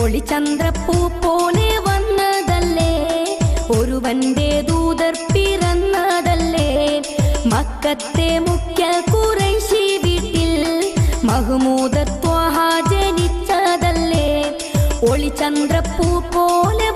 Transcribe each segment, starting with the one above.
ഒളിചന്ദ്രപ്പൂ പോലെ വന്നതല്ലേ? ഒരുവന്റെ ദൂതർ പിറന്നതല്ലേ? മക്കത്തെ മുഖ്യ കുറൈശി വീട്ടിൽ മഹമൂദത്വ ജനിച്ചതല്ലേ? ഒളിചന്ദ്രപ്പൂ പോലെ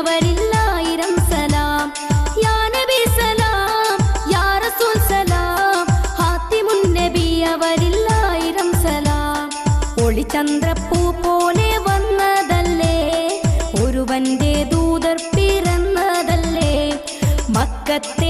നബി അവരില്ലായിരം സലാം. യാ നബി സലാം യാ റസൂൽ സലാം. സലാം. പോലെ വന്നതല്ലേ ഒരുവന്റെ ദൂതർ പിറന്നതല്ലേ. മക്കത്തെ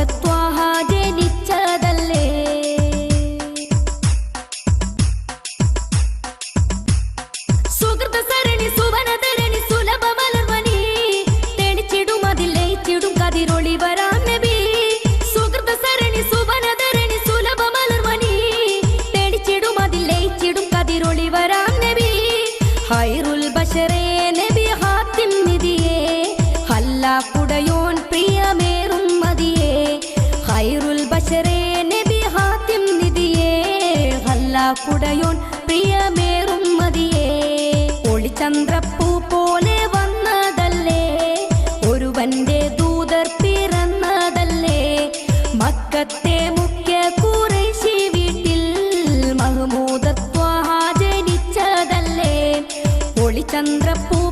പുടയോൻ പ്രിയമേറും മതിയേ. ഹൈറുൽ ബഷറേ നബി ഹാത്തിം നിധിയേ. ഹല്ല പുടയോൻ പ്രിയമേറും മതിയേ. ഒളിചന്ദ്രപ്പൂ പോലെ വന്നതല്ലേ. ഒരുവന്റെ ദൂതർ പിറന്നതല്ലേ. മക്കത്തെ മുഖ്യ കുറേശി വീട്ടിൽ മഹമൂദത്വ ജനിച്ചതല്ലേ. ഒളിചന്ദ്രപ്പൂ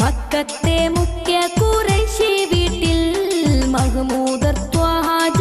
മക്കത്തെ മുഖ്യ കുറേശി വീട്ടിൽ മഹമൂദർ ത്വാജ